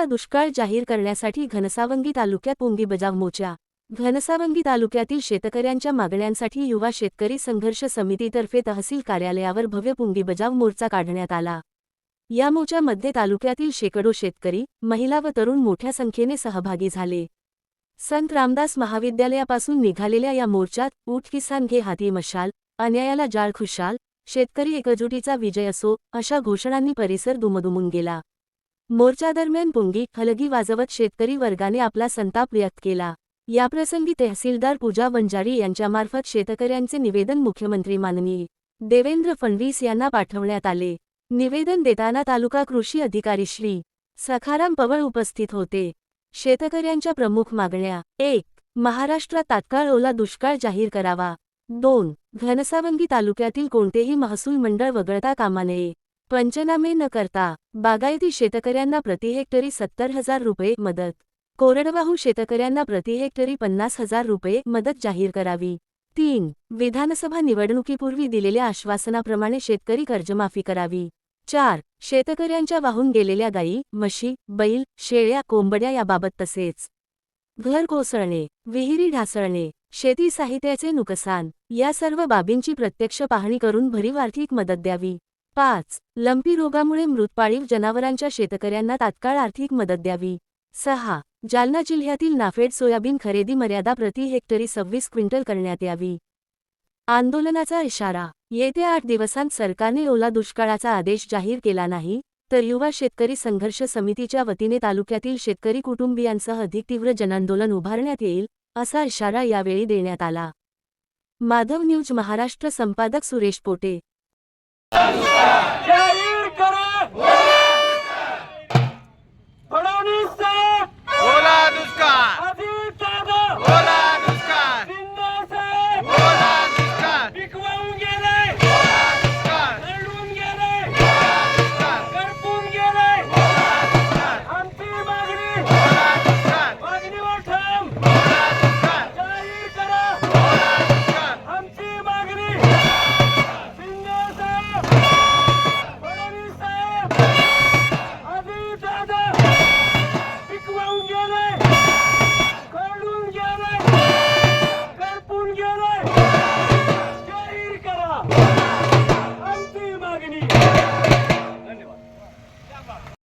ओला दुष्काळ जाहीर करण्यासाठी घनसावंगी तालुक्यात पुंगी बजाव मोर्चा. घनसावंगी तालुक्यातील शेतकऱ्यांच्या मागण्यांसाठी युवा शेतकरी संघर्ष समितीतर्फे तहसील कार्यालयावर भव्य पुंगी बजाव मोर्चा काढण्यात आला. या मोर्चामध्ये तालुक्यातील शेकडो शेतकरी महिला व तरुण मोठ्या संख्येने सहभागी झाले. संत रामदास महाविद्यालयापासून निघालेल्या या मोर्चात ऊट किसान घे हाती मशाल अन्यायाला जाळ खुशाल शेतकरी एकजुटीचा विजय असो अशा घोषणांनी परिसर दुमदुमून गेला. मोर्चादरम्यान पुंगी हलगी वाजवत शेतकरी वर्गाने आपला संताप व्यक्त केला. याप्रसंगी तहसीलदार पूजा वंजारी यांच्यामार्फत शेतकऱ्यांचे निवेदन मुख्यमंत्री माननीय देवेंद्र फडणवीस यांना पाठवण्यात आले. निवेदन देताना तालुका कृषी अधिकारी श्री सखाराम पवळ उपस्थित होते. शेतकऱ्यांच्या प्रमुख मागण्या. एक महाराष्ट्रात तात्काळ ओला दुष्काळ जाहीर करावा. दोन घनसावंगी तालुक्यातील कोणतेही महसूल मंडळ वगळता कामा नये. पंचनामे न करता बागायती शेतकऱ्यांना प्रति हेक्टरी सत्तर हजार रुपये मदत. कोरडवाहू शेतकऱ्यांना प्रति हेक्टरी पन्नास हजार रुपये मदत जाहीर करावी. तीन. विधानसभा निवडणुकीपूर्वी दिलेल्या आश्वासनाप्रमाणे शेतकरी कर्जमाफी करावी. चार. शेतकऱ्यांच्या वाहून गेलेल्या गायी म्हशी बैल शेळ्या कोंबड्या याबाबत तसेच घर कोसळणे विहिरी ढासळणे शेती साहित्याचे नुकसान या सर्व बाबींची प्रत्यक्ष पाहणी करून भरीव आर्थिक मदत द्यावी. पाच. लंपी रोगामुळे मृतपाळीव जनावरांच्या शेतकऱ्यांना तात्काळ आर्थिक मदत द्यावी. सहा. जालना जिल्ह्यातील नाफेड सोयाबीन खरेदी मर्यादा प्रति हेक्टरी सव्वीस क्विंटल करण्यात यावी. आंदोलनाचा इशारा. येत्या आठ दिवसांत सरकारने ओला दुष्काळाचा आदेश जाहीर केला नाही तर युवा शेतकरी संघर्ष समितीच्या वतीने तालुक्यातील शेतकरी कुटुंबियांसह अधिक तीव्र जनांदोलन उभारण्यात येईल असा इशारा यावेळी देण्यात आला. माधव न्यूज महाराष्ट्र संपादक सुरेश पोटे. जाहीर